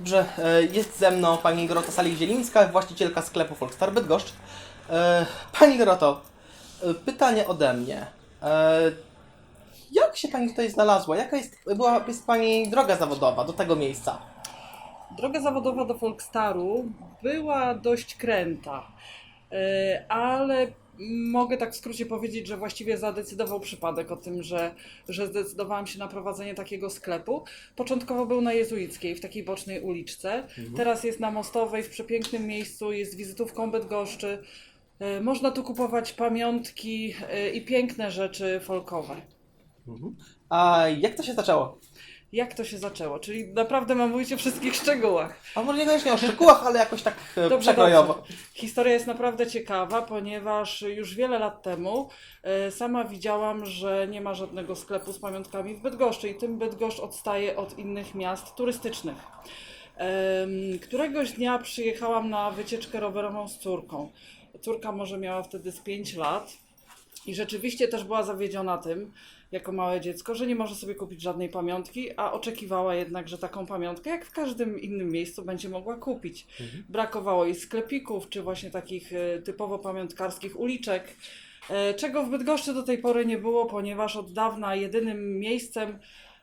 Dobrze, e, jest ze mną pani Dorota Salik-Zielińska, właścicielka sklepu Folkstar Bydgoszcz. E, Pani Doroto, e, pytanie ode mnie. Jak się pani tutaj znalazła? Jaka jest, była, jest pani droga zawodowa do tego miejsca? Droga zawodowa do Folkstaru była dość kręta, ale mogę tak w skrócie powiedzieć, że właściwie zadecydował przypadek o tym, że, że zdecydowałam się na prowadzenie takiego sklepu. Początkowo był na Jezuickiej, w takiej bocznej uliczce. Teraz jest na Mostowej, w przepięknym miejscu, jest wizytówką Bydgoszczy. E, Można tu kupować pamiątki e, i piękne rzeczy folkowe. A jak to się zaczęło? Jak to się zaczęło? Czyli naprawdę mam mówić o wszystkich szczegółach. A może niekoniecznie o szczegółach, ale jakoś tak e, Dobrze, przekrojowo. dobrze. Historia jest naprawdę ciekawa, ponieważ już wiele lat temu e, sama widziałam, że nie ma żadnego sklepu z pamiątkami w Bydgoszczy i tym Bydgoszcz odstaje od innych miast turystycznych. Któregoś dnia przyjechałam na wycieczkę rowerową z córką. Córka może miała wtedy z 5 lat i rzeczywiście też była zawiedziona tym, jako małe dziecko, że nie może sobie kupić żadnej pamiątki, a oczekiwała jednak, że taką pamiątkę, jak w każdym innym miejscu, będzie mogła kupić. Brakowało jej sklepików, czy właśnie takich e, typowo pamiątkarskich uliczek, e, czego w Bydgoszczy do tej pory nie było, ponieważ od dawna jedynym miejscem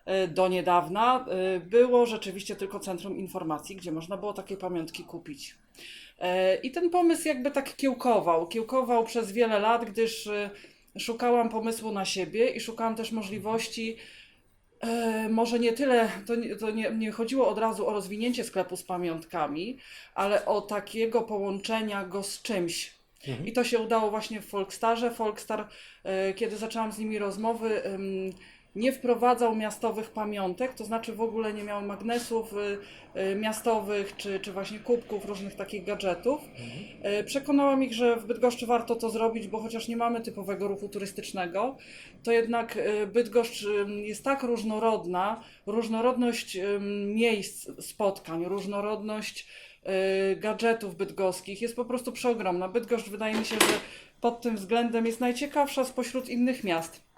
e, do niedawna było rzeczywiście tylko Centrum Informacji, gdzie można było takie pamiątki kupić. E, I ten pomysł jakby tak kiełkował. Kiełkował przez wiele lat, gdyż e, szukałam pomysłu na siebie i szukałam też możliwości. E, może nie tyle, to, nie, to nie, nie chodziło od razu o rozwinięcie sklepu z pamiątkami, ale o takiego połączenia go z czymś. I to się udało właśnie w Folkstarze. Folkstar, kiedy zaczęłam z nimi rozmowy, nie wprowadzał miastowych pamiątek, to znaczy w ogóle nie miał magnesów y, y, miastowych, czy, czy właśnie kubków, różnych takich gadżetów. E, Przekonałam ich, że w Bydgoszczy warto to zrobić, bo chociaż nie mamy typowego ruchu turystycznego, to jednak Bydgoszcz jest tak różnorodna, różnorodność miejsc spotkań, różnorodność gadżetów bydgoskich jest po prostu przeogromna. Bydgoszcz wydaje mi się, że pod tym względem jest najciekawsza spośród innych miast.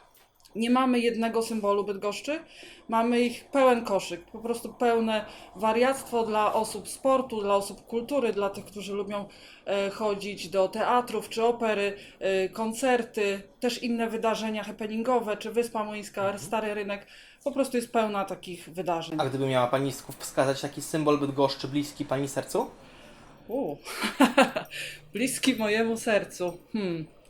Nie mamy jednego symbolu Bydgoszczy, mamy ich pełen koszyk, po prostu pełne wariactwo dla osób sportu, dla osób kultury, dla tych, którzy lubią e, chodzić do teatrów czy opery, e, koncerty, też inne wydarzenia happeningowe, czy Wyspa Młyńska, Stary Rynek, po prostu jest pełna takich wydarzeń. A gdyby miała pani wskazać taki symbol Bydgoszczy bliski pani sercu? U. Bliski mojemu sercu. Hmm.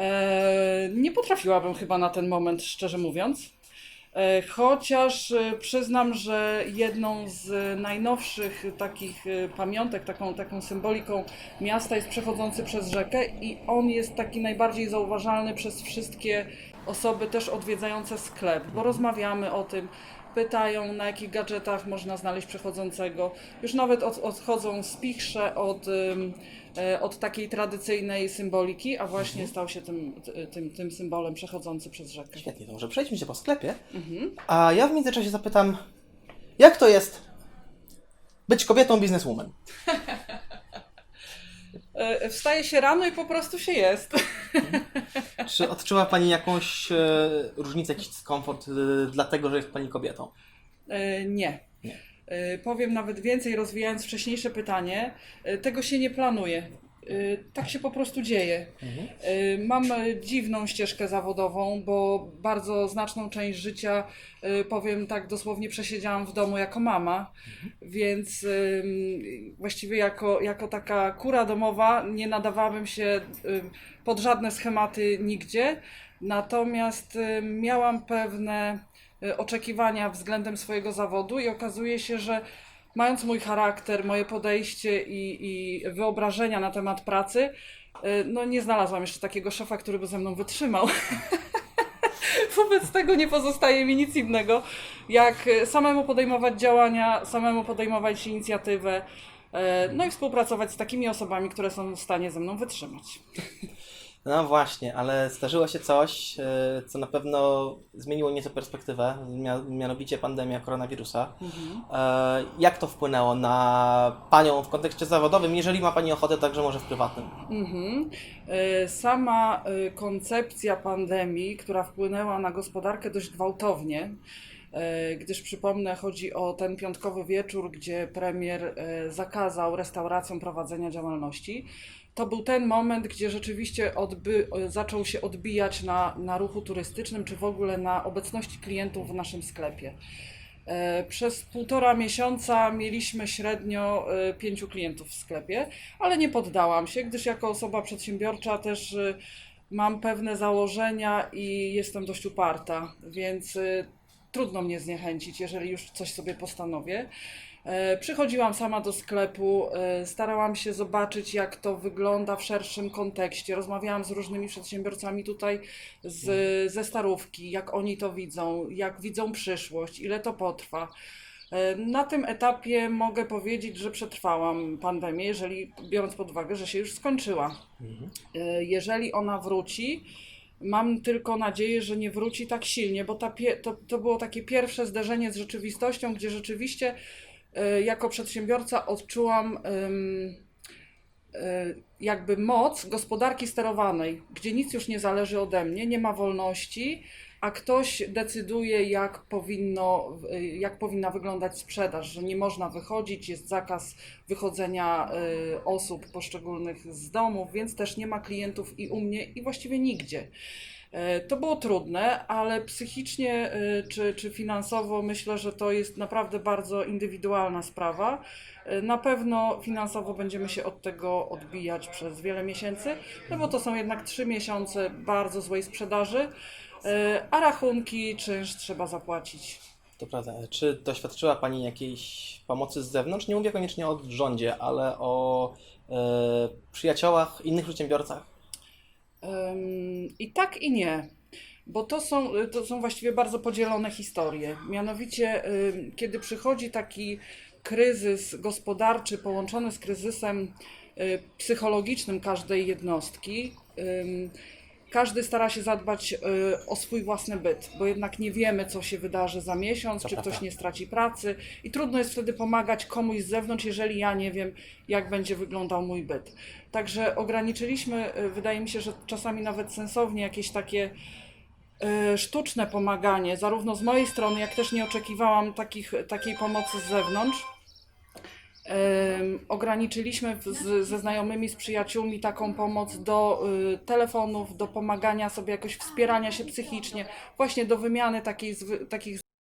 E, nie potrafiłabym chyba na ten moment, szczerze mówiąc. E, chociaż e, przyznam, że jedną z najnowszych takich pamiątek, taką, taką symboliką miasta jest przechodzący przez rzekę i on jest taki najbardziej zauważalny przez wszystkie osoby też odwiedzające sklep, bo rozmawiamy o tym, pytają na jakich gadżetach można znaleźć przechodzącego. Już nawet od, odchodzą z pichrze od, e, od takiej tradycyjnej symboliki, a właśnie stał się tym, tym, tym symbolem przechodzący przez rzekę. Świetnie, to może przejdźmy się po sklepie. Mhm. A ja w międzyczasie zapytam, jak to jest być kobietą bizneswoman? E, Wstaje się rano i po prostu się jest. Czy odczuwa Pani jakąś e, różnicę, jakiś dyskomfort e, dlatego, że jest Pani kobietą? E, Nie. Nie. E, Powiem nawet więcej, rozwijając wcześniejsze pytanie. E, Tego się nie planuje. E, Tak się po prostu dzieje. E, Mam dziwną ścieżkę zawodową, bo bardzo znaczną część życia, e, powiem tak dosłownie, przesiedziałam w domu jako mama, więc em, właściwie jako, jako taka kura domowa nie nadawałabym się pod żadne schematy nigdzie. Natomiast miałam pewne oczekiwania względem swojego zawodu i okazuje się, że mając mój charakter, moje podejście i, i wyobrażenia na temat pracy, y, no nie znalazłam jeszcze takiego szefa, który by ze mną wytrzymał. Wobec tego nie pozostaje mi nic innego, jak samemu podejmować działania, samemu podejmować inicjatywę, y, no i współpracować z takimi osobami, które są w stanie ze mną wytrzymać. No właśnie, ale zdarzyło się coś, e, co na pewno zmieniło nieco perspektywę, mia- mianowicie pandemia koronawirusa. E, Jak to wpłynęło na Panią w kontekście zawodowym, jeżeli ma Pani ochotę, także może w prywatnym? Mhm. E, Sama koncepcja pandemii, która wpłynęła na gospodarkę dość gwałtownie, gdyż przypomnę, chodzi o ten piątkowy wieczór, gdzie premier e, zakazał restauracjom prowadzenia działalności. To był ten moment, gdzie rzeczywiście odby, e, zaczął się odbijać na, na ruchu turystycznym, czy w ogóle na obecności klientów w naszym sklepie. E, Przez półtora miesiąca mieliśmy średnio e, pięciu klientów w sklepie, ale nie poddałam się, gdyż jako osoba przedsiębiorcza też e, mam pewne założenia i jestem dość uparta, więc e, trudno mnie zniechęcić, jeżeli już coś sobie postanowię. E, Przychodziłam sama do sklepu, e, starałam się zobaczyć, jak to wygląda w szerszym kontekście. Rozmawiałam z różnymi przedsiębiorcami tutaj z, ze starówki, jak oni to widzą, jak widzą przyszłość, ile to potrwa. E, Na tym etapie mogę powiedzieć, że przetrwałam pandemię, jeżeli biorąc pod uwagę, że się już skończyła. E, Jeżeli ona wróci, mam tylko nadzieję, że nie wróci tak silnie, bo ta to, to było takie pierwsze zderzenie z rzeczywistością, gdzie rzeczywiście e, jako przedsiębiorca odczułam em, e, jakby moc gospodarki sterowanej, gdzie nic już nie zależy ode mnie, nie ma wolności, a ktoś decyduje, jak, powinno, e, jak powinna wyglądać sprzedaż, że nie można wychodzić, jest zakaz wychodzenia e, osób poszczególnych z domów, więc też nie ma klientów i u mnie, i właściwie nigdzie. E, To było trudne, ale psychicznie czy, czy finansowo myślę, że to jest naprawdę bardzo indywidualna sprawa. Na pewno finansowo będziemy się od tego odbijać przez wiele miesięcy, no bo to są jednak trzy miesiące bardzo złej sprzedaży, e, a rachunki, czynsz trzeba zapłacić. To prawda. Czy doświadczyła Pani jakiejś pomocy z zewnątrz? Nie mówię koniecznie o rządzie, ale o e, przyjaciołach, innych przedsiębiorcach. I tak i nie, bo to są, to są właściwie bardzo podzielone historie. Mianowicie, kiedy przychodzi taki kryzys gospodarczy połączony z kryzysem y, psychologicznym każdej jednostki, każdy stara się zadbać y, o swój własny byt, bo jednak nie wiemy, co się wydarzy za miesiąc, czy ktoś nie straci pracy i trudno jest wtedy pomagać komuś z zewnątrz, jeżeli ja nie wiem, jak będzie wyglądał mój byt. Także ograniczyliśmy, y, wydaje mi się, że czasami nawet sensownie jakieś takie y, sztuczne pomaganie, zarówno z mojej strony, jak też nie oczekiwałam takich, takiej pomocy z zewnątrz. Ograniczyliśmy z, ze znajomymi, z przyjaciółmi taką pomoc do y, telefonów, do pomagania sobie, jakoś wspierania się psychicznie, właśnie do wymiany takiej, takich